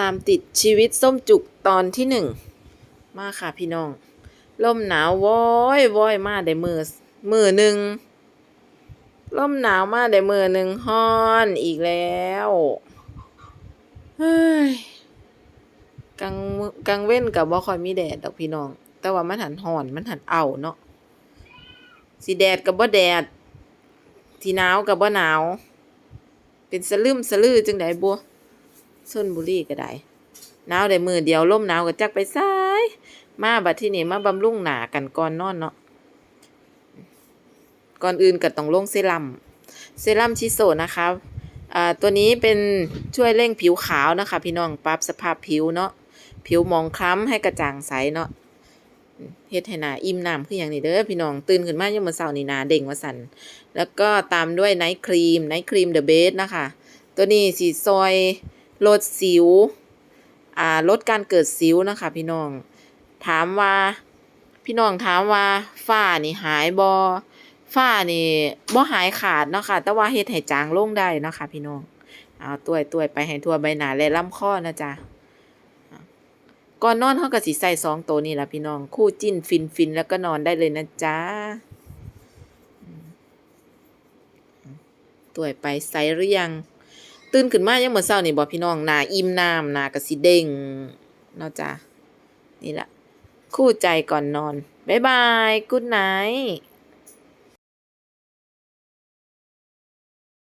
ตามติดชีวิตส้มจุกตอนที่หนึ่งมาค่ะพี่น้อง ลมหนาวว้อยว้อยมาได้มือมือหนึ่งลมหนาวมาได้มือหนึ่งฮ้อนอีกแล้วเฮ้ยกลางกลางเว้นกับบ่คอยมีแดดดอกพี่น้อง แต่ว่ามันหันฮ้อนมันหันเอาเนาะสิแดดกับบ่แดดที่หนาวกับบ่หนาว เป็นสลืมสลือจังไดบัว ชนบุรีก็ได้หนาวได้มือเดียวลมหนาวก็จักไปซ้าย มาบัดที่นี่มาบำรุงหนากันก่อนนอนเนาะก่อนอื่นก็ต้องลงเซรั่มเซรั่มชิโซนะคะอ่าตัวนี้เป็นช่วยเร่งผิวขาวนะคะ พี่น้องปรับสภาพผิวเนาะผิวมองคล้ำให้กระจ่างใสเนาะเฮ็ดให้หน้าอิ่มน้ำคืออย่างนี้เด้อพี่น้องตื่นขึ้นมายามมื้อเช้านี่หน้าเด้งว่าสั่นแล้วก็ตามด้วยไนท์ครีมไนท์ครีมเดอะเบสนะคะ ตัวนี้สีซอย ลดสิวอ่าลดการเกิดสิวนะคะ พี่น้อง ถามว่าพี่น้องถามว่าฝ้านี่หายบอฝ้านี่บ่หายขาดเนาะค่ะ แต่ว่าเฮ็ดให้จางลงได้เนาะค่ะ พี่น้องเอาตัวตัวไปให้ทั่วใบหน้าและลำคอนะจ๊ะก่อนนอนเฮาก็สิใส่สองตัวนี่ล่ะพี่น้อง คู่จิ้นฟินฟินแล้วก็นอนได้เลยนะจ๊ะตัวไปใส่หรือยัง ตื่นขึ้นมายังเมื่อเช้านี่บ่พี่น้องหน้าอิ่มน้ำหน้ากระสิเด้งเนาะจ้ะนี่ละคู่ใจก่อนนอน บ๊ายบายกุ๊ดไนท์